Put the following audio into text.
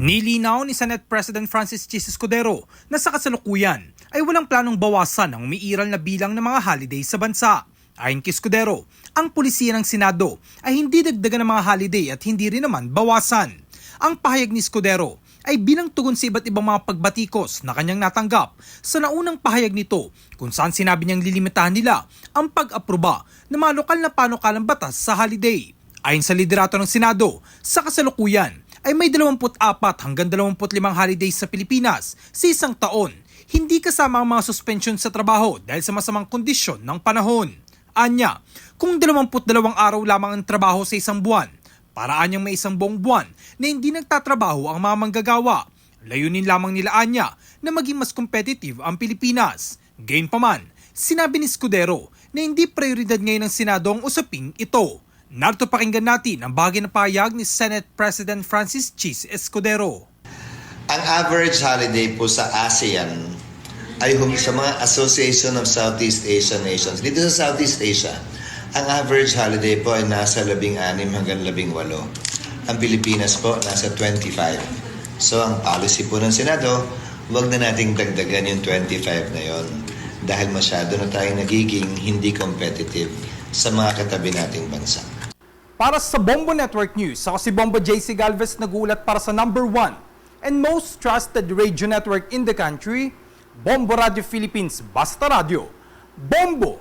Nilinaw ni Senate President Francis Chis Escudero na sa kasalukuyan ay walang planong bawasan ang umiiral na bilang ng mga holiday sa bansa. Ayon kay Escudero, ang pulisiya ng Senado ay hindi dagdagan ng mga holiday at hindi rin naman bawasan. Ang pahayag ni Escudero ay bilang tugon sa iba't ibang mga pagbatikos na kanyang natanggap sa naunang pahayag nito kung saan sinabi niyang lilimitahan nila ang pag-aproba ng mga lokal na panukalang batas sa holiday. Ayon sa liderato ng Senado, sa kasalukuyan ay may 24 hanggang 25 holidays sa Pilipinas sa isang taon, hindi kasama ang mga suspension sa trabaho dahil sa masamang kondisyon ng panahon. Anya, kung 22 araw lamang ang trabaho sa isang buwan, paraan niyang may isang buong buwan na hindi nagtatrabaho ang mga manggagawa. Layunin lamang nila Anya na maging mas competitive ang Pilipinas. Gayunpaman, sinabi ni Scudero na hindi prioridad ngayon ng Senado ang usaping ito. Narito pakinggan natin ang bahagi ng pahayag ni Senate President Francis Chis Escudero. Ang average holiday po sa ASEAN ay hum- sa mga Association of Southeast Asian Nations. Dito sa Southeast Asia, ang average holiday po ay nasa 16 hanggang 18. Ang Pilipinas po nasa 25. So ang policy po ng Senado, huwag na nating dagdagan yung 25 na yon dahil masyado na tayong nagiging hindi competitive sa mga katabi nating bansa. Para sa Bombo Network News, ako si Bombo JC Galvez nagulat para sa number one and most trusted radio network in the country, Bombo Radio Philippines Basta Radio. Bombo!